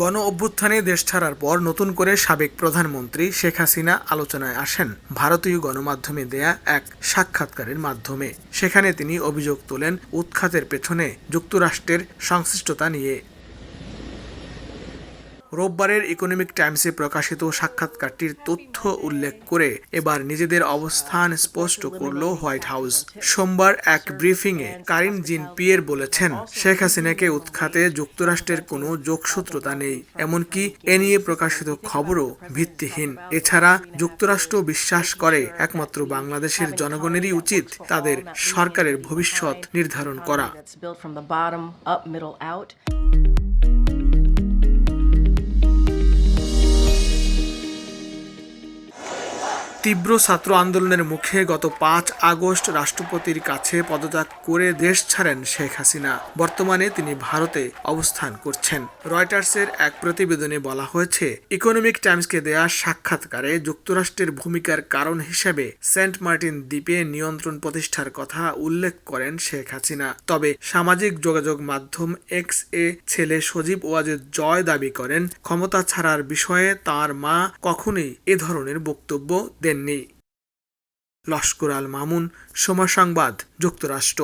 গণ অভ্যুত্থানে দেশ ছাড়ার পর নতুন করে সাবেক প্রধানমন্ত্রী শেখ হাসিনা আলোচনায় আসেন ভারতীয় গণমাধ্যমে দেয়া এক সাক্ষাৎকারের মাধ্যমে। সেখানে তিনি অভিযোগ তোলেন, উৎখাতের পেছনে যুক্তরাষ্ট্রের সংশ্লিষ্টতা নিয়ে। রোববারের ইকোনমিক টাইমসে প্রকাশিত সাক্ষাৎকারটির তথ্য উল্লেখ করে এবার নিজেদের অবস্থান স্পষ্ট করল হোয়াইট হাউস সোমবার এক ব্রিফিংয়ে কারিন জিন পিয়ের বলেছেন, শেখ হাসিনাকে উৎখাতে যুক্তরাষ্ট্রের কোনো যোগসূত্রতা নেই, এমনকি এ নিয়ে প্রকাশিত খবরও ভিত্তিহীন। এছাড়া যুক্তরাষ্ট্র বিশ্বাস করে একমাত্র বাংলাদেশের জনগণেরই উচিত তাদের সরকারের ভবিষ্যৎ নির্ধারণ করা। তীব্র ছাত্র আন্দোলনের মুখে গত পাঁচ আগস্ট রাষ্ট্রপতির কাছে পদত্যাগ করে দেশ ছাড়েন শেখ হাসিনা। বর্তমানে তিনি ভারতে অবস্থান করছেন। রয়টার্সের এক প্রতিবেদনে বলা হয়েছে, ইকোনমিক টাইমসকে দেয়া সাক্ষাৎকারে যুক্তরাষ্ট্রের ভূমিকার কারণ হিসেবে সেন্ট মার্টিন দ্বীপে নিয়ন্ত্রণ প্রতিষ্ঠার কথা উল্লেখ করেন শেখ হাসিনা। তবে সামাজিক যোগাযোগ মাধ্যম এক্স এ ছেলে সজীব ওয়াজেদ জয় দাবি করেন, ক্ষমতা ছাড়ার বিষয়ে তার মা কখনোই এ ধরনের বক্তব্য দেননি লস্কর আল মামুন সময় সংবাদ যুক্তরাষ্ট্র।